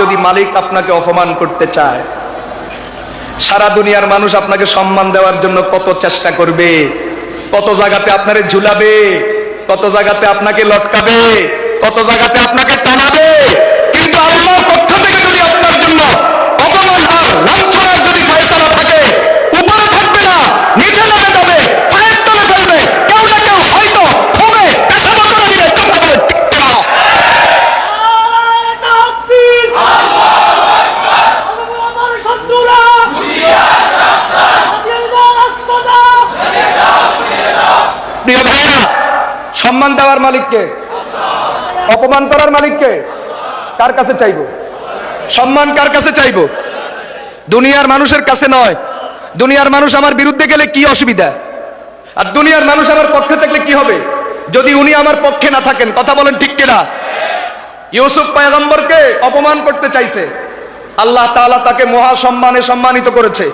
যদি মালিক আপনাকে অপমান করতে চায়, সারা দুনিয়ার মানুষ আপনাকে সম্মান দেওয়ার জন্য কত চেষ্টা করবে, কত জায়গাতে আপনারে ঝুলাবে, কত জায়গাতে আপনাকে লটকাবে, কত জায়গাতে আপনাকে টানাবে কিন্তু আল্লাহর পক্ষ থেকে যদি আপনার জন্য অপমান আর লাঞ্ছনার যদি ফয়সালা থাকে উপরে থাকবে না নিচে নেমে যাবে পায়ের তলে ফেলবে কেউ না কেউ হয়তো হবে পেশাব করে দিবে কথা বলে ঠিক কিনা? তাকবীর আমার শত্রুরা হাতিয়ার রাস্তা প্রিয় ভাইরা, সম্মান দেওয়ার মালিককে, অপমান করার মালিককে কার কাছে চাইব? সম্মান কার কাছে চাইব? দুনিয়ার মানুষের কাছে নয়। দুনিয়ার মানুষ আমার বিরুদ্ধে গেলে কি অসুবিধা? আর দুনিয়ার মানুষ আমার পক্ষে থাকলে কি হবে? যদি উনি আমার পক্ষে না থাকেন, কথা বলেন ঠিক কিনা? ইউসুফ পায়গম্বরকে অপমান করতে চাইছে। আল্লাহ তাআলা তাকে মহা সম্মানে সম্মানিত করেছে।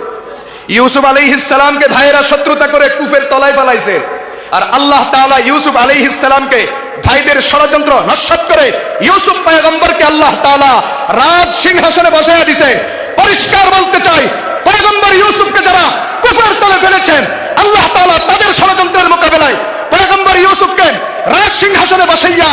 ইউসুফ আলাইহিসসালামকে ভাইয়েরা শত্রুতা করে কুফের তলায় ফেলাইছে। আর আল্লাহ তাআলা ইউসুফ আলাইহিসসালামকে ভাইদের ষড়যন্ত্র নস্বাত করে ইউসুফ পয়গম্বরকে আল্লাহ তাআলা রাজ সিংহাসনে বসায় দিছে। পরিষ্কার বলতে চাই, পয়গম্বর ইউসুফকে যারা কুফের তলে ফেলেছেন, আল্লাহ তাআলা তাদের ষড়যন্ত্রের মোকাবেলায় পয়গম্বর ইউসুফকে রাজ সিংহাসনে বসাইয়া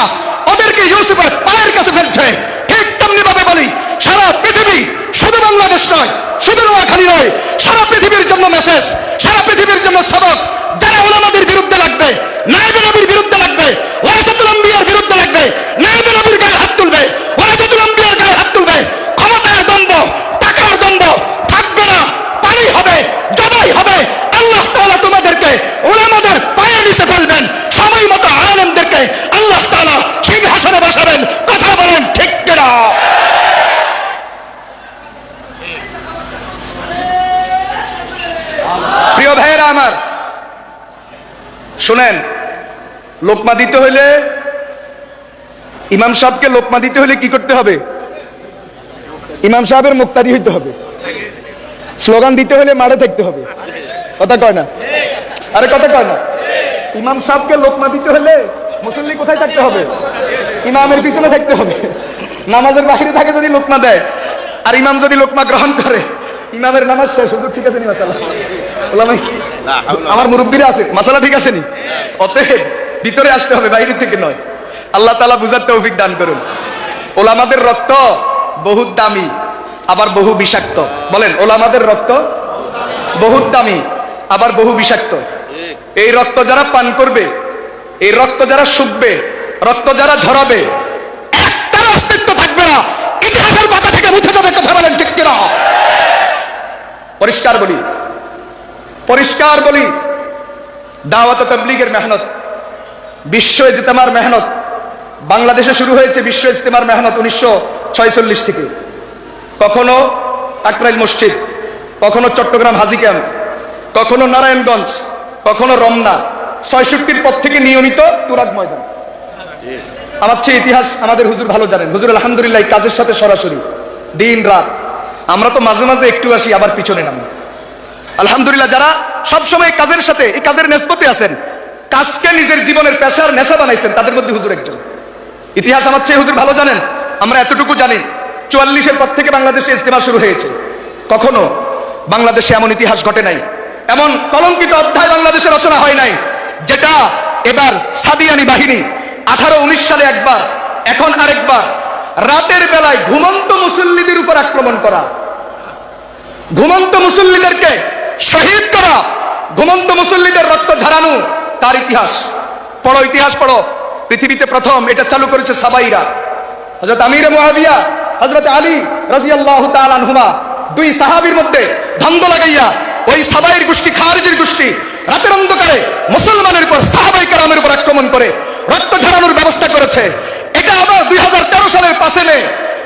ওদেরকে ইউসুফের পায়ের কাছে ফেলছে। ঠিক তেমনি ভাবে বলি, সারা পৃথিবী শুধু বাংলাদেশ নয়, শুধু নোয়াখালী নয়, সারা পৃথিবীর জন্য মেসেজ সারা পৃথিবীর জন্য সবক, যারা ওলামাদের বিরুদ্ধে লাগবে। নাইবে নবীর বিরুদ্ধে লাগবে। ওয়াসাতুল আম্বিয়ার বিরুদ্ধে লাগবে। নাইবে নবীর গায়ে হাত তুলবে ওয়াসাতুল আম্বিয়ার গায়ে হাত তুলবে ক্ষমতার দ্বন্দ্ব টাকার দ্বন্দ্ব থাকবে না পানি হবে জবাই হবে আল্লাহ তাআলা তোমাদেরকে ওলামাদের পায়ে নিচে ফেলবেন সময় মতো আলেমদেরকে আল্লাহ তাআলা সিংহাসনে বসাবেন কথা বলেন ঠিক কিনা প্রিয় ভাইয়েরা আমার শুনেন লোকমা দিতে হইলে ইমাম সাহেবকে লোকমা দিতে হলে কি করতে হবে? ইমাম সাহেবের মুক্তাদি হইতে হবে। স্লোগান দিতে হলে মাঠে থাকতে হবে। কথা কয় না? আরে কথা কয় না? ইমাম সাহেবকে লোকমা দিতে হলে মুসল্লি কোথায় থাকতে হবে? ইমামের পিছনে থাকতে হবে। নামাজের বাহিরে থাকে যদি লোকমা দেয় আর ইমাম যদি লোকমা গ্রহণ করে ইমামের নামাজ শেষ হুজুর ঠিক আছে নি মাসালা বললাম এই, আমার মুরব্বীরা আছে, মাসালা ঠিক আছে নি? অতএব ভিতরে আসতে হবে, বাইরে থেকে নয়। আল্লাহ তালা বুঝার তৌফিক দান করুন। ওলামাদের রক্ত বহুত দামি, আবার বহু বিষাক্ত। বলেন, ওলামাদের রক্ত বহুত দামি, আবার বহু বিষাক্ত। এই রক্ত যারা পান করবে, এই রক্ত যারা শুকবে, রক্ত যারা ঝরাবে অস্তিত্ব থাকবে না। ইতিহাসের পাতা থেকে মুছে যাবে কথা বলেন ঠিক কিনা? পরিষ্কার বলি পরিষ্কার বলি, দাওয়াত তবলিগের মেহনত, বিশ্ব ইজতেমার মেহনত, বাংলাদেশে শুরু হয়েছে বিশ্ব ইজতেমার মেহনত উনিশশো থেকে। কখনো কাকরাইল মসজিদ, কখনো চট্টগ্রাম হাজি ক্যাম্প, কখনো নারায়ণগঞ্জ, কখনো রমনা, ছয়ষট্টির পর থেকে নিয়মিত তুরাগ ময়দান। আমার চেয়ে ইতিহাস আমাদের হুজুর ভালো জানেন। হুজুর, আলহামদুলিল্লাহ কাজের সাথে সরাসরি, দিন, রাত। আমরা তো মাঝে মাঝে একটু আসি, আবার পিছনে নামি। আলহামদুলিল্লাহ, যারা সবসময় কাজের সাথে, এই কাজের নেসপতে আছেন, কাজকে নিজের জীবনের পেশার নেশা বানাইছেন, তাদের মধ্যে হুজুর একজন। ইতিহাস আমার চেয়ে হুজুর ভালো জানেন, আমরা এতটুকু জানি, চুয়াল্লিশের পর থেকে বাংলাদেশে ইস্তেমা শুরু হয়েছে। কখনো বাংলাদেশে এমন ইতিহাস ঘটে নাই, এমন কলঙ্কিত অধ্যায় বাংলাদেশে রচনা হয় নাই, যেটা এবার সাদিয়ানি বাহিনী আঠারো উনিশ সালে একবার, এখন আরেকবার, রাতের বেলায় ঘুমন্ত মুসল্লিদের উপর আক্রমণ করা। ঘুমন্ত মুসল্লিদেরকে শহীদ করা। ঘুমন্ত মুসল্লিদের রক্ত ঝরানো তার ইতিহাস। পড়ো ইতিহাস পড়ো। পৃথিবীতে প্রথম এটা চালু করেছে সাবাইরা। হজরত আমির মুয়াবিয়া হজরত আলী রাজিয়াল্লাহু তাআলা আনহুমা, দুই সাহাবীর মধ্যে ধান্দ লাগাইয়া ওই সাবাইর গোষ্ঠী, খারিজের গোষ্ঠী রাতের অন্ধকারে মুসলমানের উপর, সাহাবাই কারামের উপর আক্রমণ করে রক্ত ঝরানোর ব্যবস্থা করেছে। এটা আবার দুই হাজার তেরো সালের পাশে মে,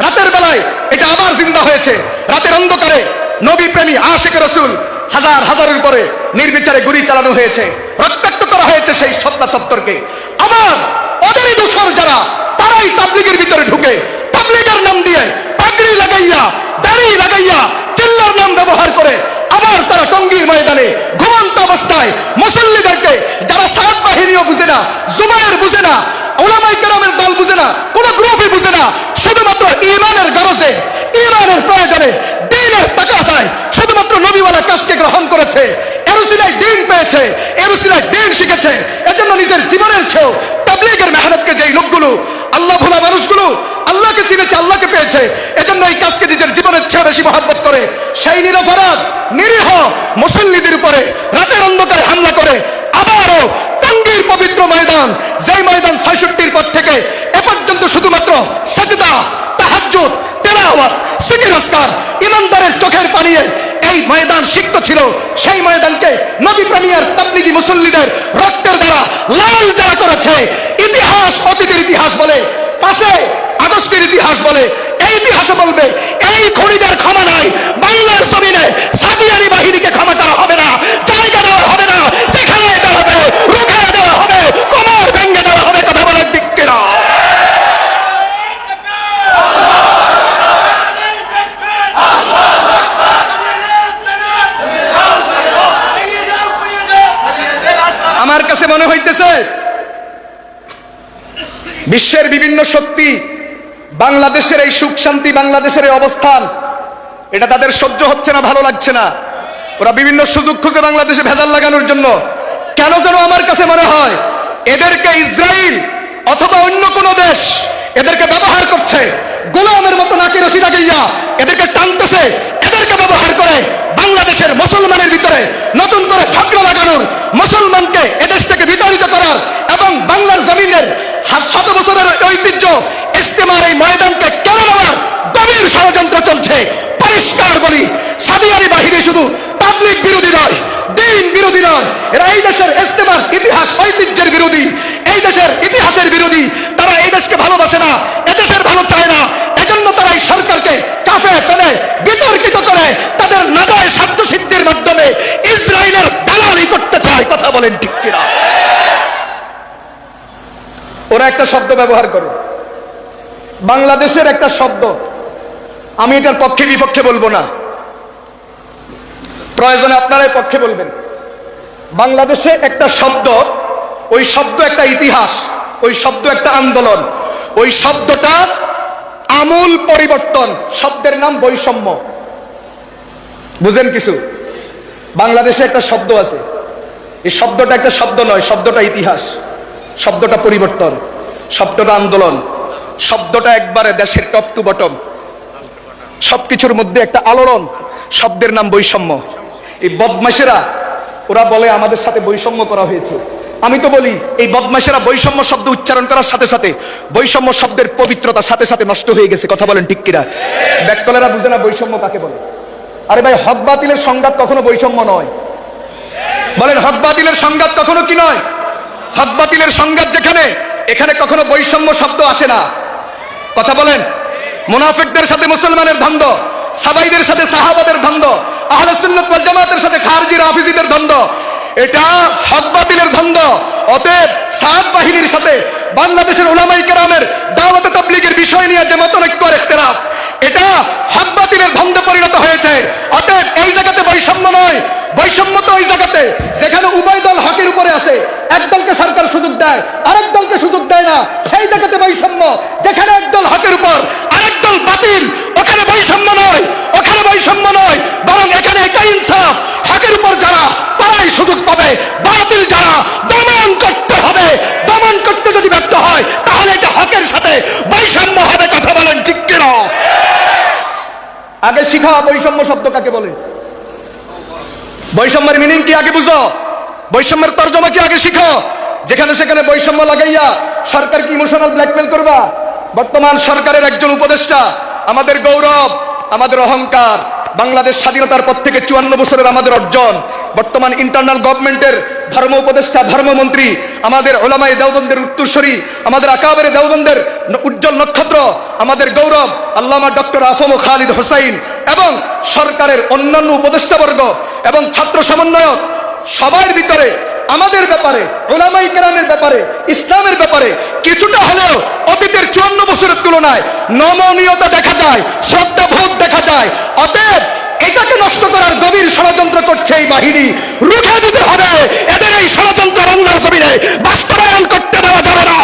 রাতের বেলায় এটা আবার জিন্দা হয়েছে। রাতের অন্ধকারে নবী প্রেমী আশেখ রসুল হাজার হাজারের উপরে নির্বিচারে গুলি চালানো হয়েছে, রক্তাক্ত করা হয়েছে সেই সত্তা চত্বরকে। আবার ওদেরই দোষর যারা, তারাই তাবলিগের ভিতরে ঢুকে তাবলিগের নাম দিয়ে পাগড়ি লাগাইয়া, দাড়ি লাগাইয়া, চিল্লার নাম ব্যবহার করে আবার তারা টঙ্গীর ময়দানে ঘুমন্ত অবস্থায় মুসল্লিদেরকে, যারা সাত বাহিনীও বুঝে না জুবাইর বুঝে না ওলামাই কেরামের দল বুঝে না, কোন গ্রুপই বুঝে না, শুধুমাত্র ইমানের গরজে, ইমানের প্রয়োজনে দিনের তাকাসায় কাজকে গ্রহণ করেছে। এরুসিলায় দিন পেয়েছে এরুসিলায় দিন শিখেছে। এজন্য নিজের জীবনের চেয়েও তাবলিগের মেহনতকে যেই লোকগুলো, আল্লাহ ভোলা মানুষগুলো, আল্লাহকে চিনেছে, আল্লাহকে পেয়েছে, এজন্য এই কাজকে নিজের জীবনের চেয়ে বেশি মহাব্বত করে, সেই নিরপরাধ, নিরীহ মুসল্লিদের উপরে রাতের অন্ধকারে হামলা করে, আবারও টঙ্গীর পবিত্র ময়দান, যেই ময়দান ছয়ষট্টির পর থেকে এ পর্যন্ত শুধুমাত্র সাজদা, তাহাজ্জুদ এই ময়দান সিক্ত ছিল। সেই ময়দানকে নবী তাবলিগি মুসল্লিদের রক্তের দ্বারা লাল যারা করেছে, ইতিহাস অতীতের ইতিহাস বলে, পাশে আগস্টের ইতিহাস বলে, এই ইতিহাসে বলবে এই খনিদের ক্ষমা নাই বাংলার জমিনে সাদিয়ারি বাহিনীকে ক্ষমা করা হবে না জায়গা দেওয়া হবে না যেখানে দেওয়া হবে রুখে দেওয়া হবে কোমর ভেঙে দেওয়া হবে কথা বলেন ঠিক কিনা আমার কাছে মনে হইতেছে বিশ্বের বিভিন্ন শক্তি, বাংলাদেশের এই সুখ শান্তি, বাংলাদেশের এই অবস্থান, এটা তাদের সহ্য হচ্ছে না, ভালো লাগছে না। ওরা বিভিন্ন সুযোগ খুঁজে বাংলাদেশে ভেজাল লাগানোর জন্য। কেন যেন আমার কাছে মনে হয়, এদেরকে ইসরায়েল অথবা অন্য কোন দেশ এদেরকে ব্যবহার করছে। গোলামের মতো নাকি রশি লাগাইয়া এদেরকে টানতেছে, এদেরকে ব্যবহার করে বাংলাদেশের মুসলমানের ভিতরে নতুন করে ঝগড়া লাগানোর, মুসলমানকে এদেশ থেকে বিতাড়িত করার এবং বাংলার জমিনের শত বছরের ঐতিহ্য, ইস্তেমার এই ময়দানকে কেড়ে নেওয়ার গভীর ষড়যন্ত্র চলছে। পরিষ্কার বলি, সাদিয়ারি বাহিনী শুধু পাবলিক বিরোধী নয়, দিন বিরোধী নয়, এরা এই দেশের ইস্তেমার ইতিহাস ঐতিহ্যের বিরোধী এই দেশের ইতিহাসের বিরোধী তারা এই দেশকে ভালোবাসে না এদেশের ভালো চায় না এজন্য তারা এই সরকারকে চাপে ফেলে বিতর্কিত করে তাদের নাদায় স্বার্থ সিদ্ধির মাধ্যমে ইসরায়েলের দালালি করতে চায় কথা বলেন ঠিক কিনা ওরা একটা শব্দ ব্যবহার করে বাংলাদেশের একটা শব্দ। আমি এটার পক্ষে বিপক্ষে বলব না। প্রয়োজনে আপনারাই পক্ষে বলবেন। বাংলাদেশে একটা শব্দ, ওই শব্দ একটা ইতিহাস, ওই শব্দ একটা আন্দোলন, ওই শব্দটা আমূল পরিবর্তন, শব্দের নাম বৈষম্য। বুঝেন কিছু? বাংলাদেশে একটা শব্দ আছে। এই শব্দটা একটা শব্দ নয়, শব্দটা ইতিহাস, শব্দটা পরিবর্তন। শব্দটা আন্দোলন। শব্দটা একবারে দেশের টপ টু বটম সবকিছুর মধ্যে একটা আলোড়ন। শব্দের নাম বৈষম্য। এই বদমাসেরা ওরা বলে আমাদের সাথে বৈষম্য করা হয়েছে। আমি তো বলি, এই বদমাসেরা বৈষম্য শব্দ উচ্চারণ করার সাথে সাথে বৈষম্য শব্দের পবিত্রতা সাথে সাথে নষ্ট হয়ে গেছে। কথা বলেন ঠিক কিনা? বুঝে না বৈষম্য কাকে বলে। আরে ভাই, হক বাতিলের সংঘাত কখনো বৈষম্য নয়। বলেন, হক বাতিলের সংঘাত কখনো কি নয়? হক বাতিলের সংঘাত যেখানে এখানে কখনো বৈষম্য শব্দ আসে না। কথা বলেন। মুনাফিকদের সাথে মুসলমানের দ্বন্দ্ব সাবাইদের সাথে সাহাবাদের দ্বন্দ্ব আহলে সুন্নাত ওয়াল জামাতের সাথে খারজি রাফিজিদের দ্বন্দ্ব এটা হক বাতিলের দ্বন্দ্ব অতএব সাদ বাহিনীর সাথে বাংলাদেশের ওলামাই কেরামের দাওয়াত তাবলীগের বিষয় নিয়ে যে মতনৈক্য ইখতিলাফ। এটা হক বাতিলের দ্বন্দ্বে পরিণত হয়েছে। অতএব এই জায়গাতে বৈষম্য নয়। বৈষম্য তো ওই জায়গাতে, যেখানে উভয় দল হকের উপরে আছে। এক দলকে সরকার সুযোগ দেয়, আরেক দলকে সুযোগ দেয় না। সেই জায়গাতে বৈষম্য, যেখানে এক দল হকের উপর, আরেক দল বাতিল, ওখানে বৈষম্য নয়। ওখানে বৈষম্য নয়, বরং এখানে এটা ইনসাফ। হকের উপর যারা, তারাই সুযোগ পাবে। বাতিল যারা, দমন করতে হবে। দমন করতে যদি ব্যর্থ হয়, তাহলে এটা হকের সাথে বৈষম্য হবে কথা কিনা আগে শিখা বৈষম্য শব্দ কাকে বলে? বৈষম্যের মিনিং কি আগে বুঝো? বৈষম্যের তর্জমা কি আগে শিখো? যেখানে সেখানে বৈষম্য লাগাইয়া সরকার কি ইমোশনাল ব্ল্যাকমেল করবা? বর্তমান সরকারের একজন উপদেষ্টা, আমাদের গৌরব, আমাদের অহংকার, বাংলাদেশ স্বাধীনতার পর থেকে চুয়ান্ন বছরের আমাদের অর্জন বর্তমান ইন্টারনাল গভর্নমেন্টের ধর্ম উপদেষ্টা ধর্মমন্ত্রী আমাদের ওলামাই দেওবন্দের উত্তরসূরি, আমাদের আকাবের দেওবন্দের উজ্জ্বল নক্ষত্র, আমাদের গৌরব, আল্লামা ডক্টর আফম খালিদ হোসাইন এবং সরকারের অন্যান্য উপদেষ্টাবর্গ এবং ছাত্র সমন্বয়ক, সবার ভিতরে আমাদের ব্যাপারে ওলামাই কেরামের ব্যাপারে, ইসলামের ব্যাপারে কিছুটা হলেও অতীতের চুয়ান্ন বছরের তুলনায় নমনীয়তা দেখা যায়, শ্রদ্ধাবোধ দেখা যায়। অতএব এটাকে নষ্ট করার গভীর ষড়যন্ত্র করছে এই বাহিনী। রুখে দিতে হবে। এদের এই ষড়যন্ত্র বাংলার জমিনে। বাস্তবায়ন করতে দেওয়া যাবে না।